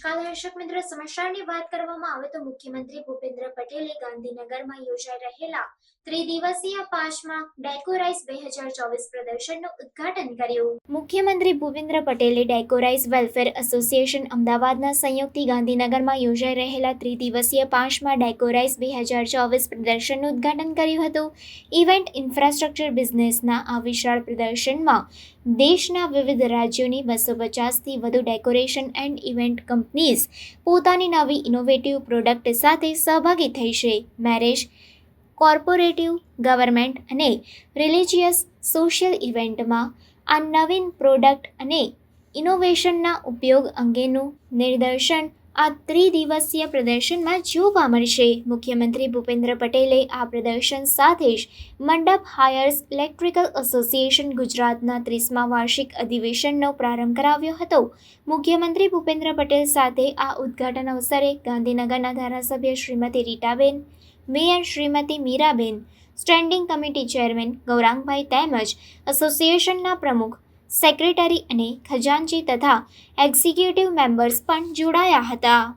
નમસ્કાર દર્શક મિત્રો સમાચારની વાત કરવામાં આવે તો મુખ્યમંત્રી ભૂપેન્દ્ર પટેલે ગાંધીનગરમાં યોજાઈ રહેલા ત્રિદિવસીય પાંચમા ડેકોરાઇઝ બે હજાર ચોવીસ પ્રદર્શનનું ઉદ્ઘાટન કર્યું. મુખ્યમંત્રી ભૂપેન્દ્ર પટેલે ડેકોરાઇઝ વેલફેર એસોસિએશન અમદાવાદના સંયુક્તથી ગાંધીનગરમાં યોજાઈ રહેલા ત્રિદિવસીય પાંચમા ડેકોરાઇઝ બે હજાર ચોવીસ પ્રદર્શનનું ઉદ્ઘાટન કર્યું હતું. ઇવેન્ટ ઇન્ફ્રાસ્ટ્રક્ચર બિઝનેસના આ વિશાળ પ્રદર્શનમાં દેશના વિવિધ રાજ્યોની બસો પચાસથી વધુ ડેકોરેશન એન્ડ ઇવેન્ટ કંપનીઝ પોતાની નવી ઇનોવેટિવ પ્રોડક્ટ સાથે સહભાગી થઈ મેરેજ કોર્પોરેટિવ ગવર્મેન્ટ અને રિલિજિયસ સોશિયલ ઇવેન્ટમાં આ નવીન પ્રોડક્ટ અને ઇનોવેશનના ઉપયોગ અંગેનું નિદર્શન આ ત્રિદિવસીય પ્રદર્શનમાં જોવા મળશે. મુખ્યમંત્રી ભૂપેન્દ્ર પટેલે આ પ્રદર્શન સાથે જ મંડપ હાયર્સ ઇલેક્ટ્રિકલ એસોસિએશન ગુજરાતના ત્રીસમા વાર્ષિક અધિવેશનનો પ્રારંભ કરાવ્યો હતો. મુખ્યમંત્રી ભૂપેન્દ્ર પટેલ સાથે આ ઉદ્ઘાટન અવસરે ગાંધીનગરના ધારાસભ્ય Shrimati Ritaben, mayor Shrimati Miraben, standing committee chairman Gaurangbhai તેમજ એસોસિએશનના પ્રમુખ સેક્રેટરી અને ખજાનચી તથા એક્ઝિક્યુટિવ મેમ્બર્સ પણ જોડાયા હતા.